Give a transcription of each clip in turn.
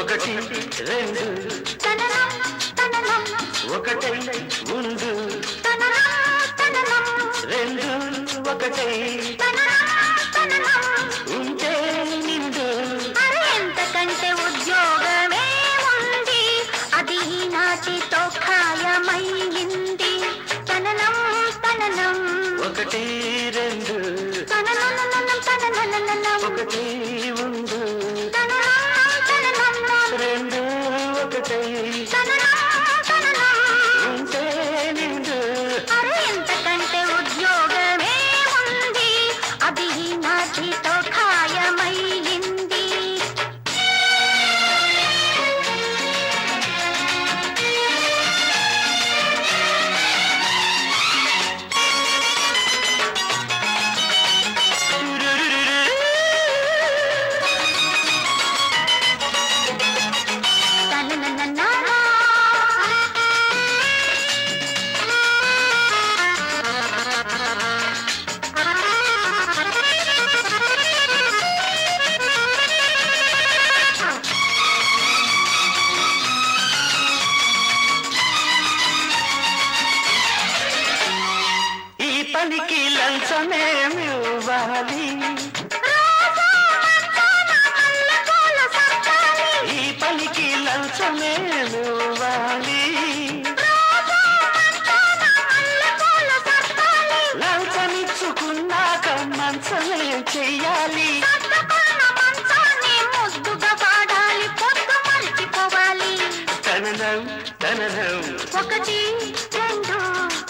ఒకటి రెండు ఒకటై ముందు రెండు ఒకటై ఉంటే నిండు. ఎంతకంటే ఉద్యోగమే ఉంది. అది తననం తననం. ఒకటి రెండు ఒకటి ముందు సర్దాలి. ఈ పనికి మల్లెపూల సర్దాలి. లంచమిచ్చుకున్నాక మంచమే చెయ్యాలి. తననం తననం ఒకటి రెండు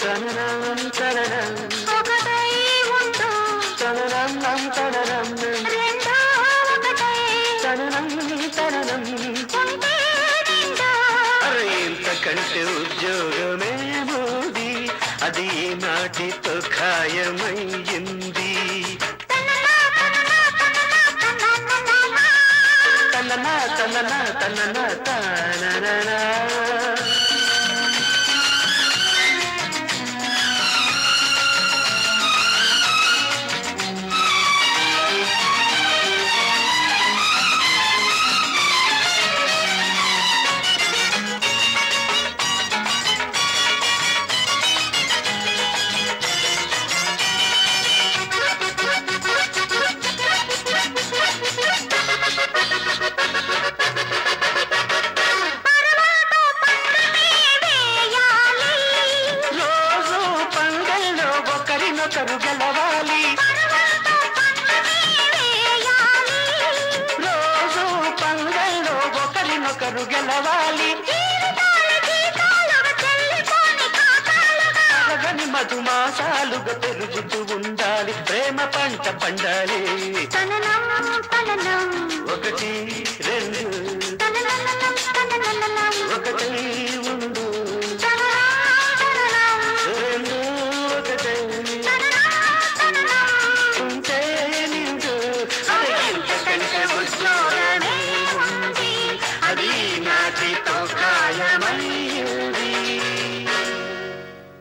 తననం తననం ఒకటై తననం తననం రెండో ఒకటై. అరే ఇంతకంటే ఉద్యోగమే మోది. అది నాటితో ఖాయమయ్యింది తననా, తననా, తననా, తననా. ఒకరినొకరు గెలవాలి. రోజు పంగల్లో ఒకరినొకరు గెలవాలి. మధుమాసాలుగా పెరుగుతూ ఉండాలి. ప్రేమ పంట పండాలి. తననం తననం. ఒకటి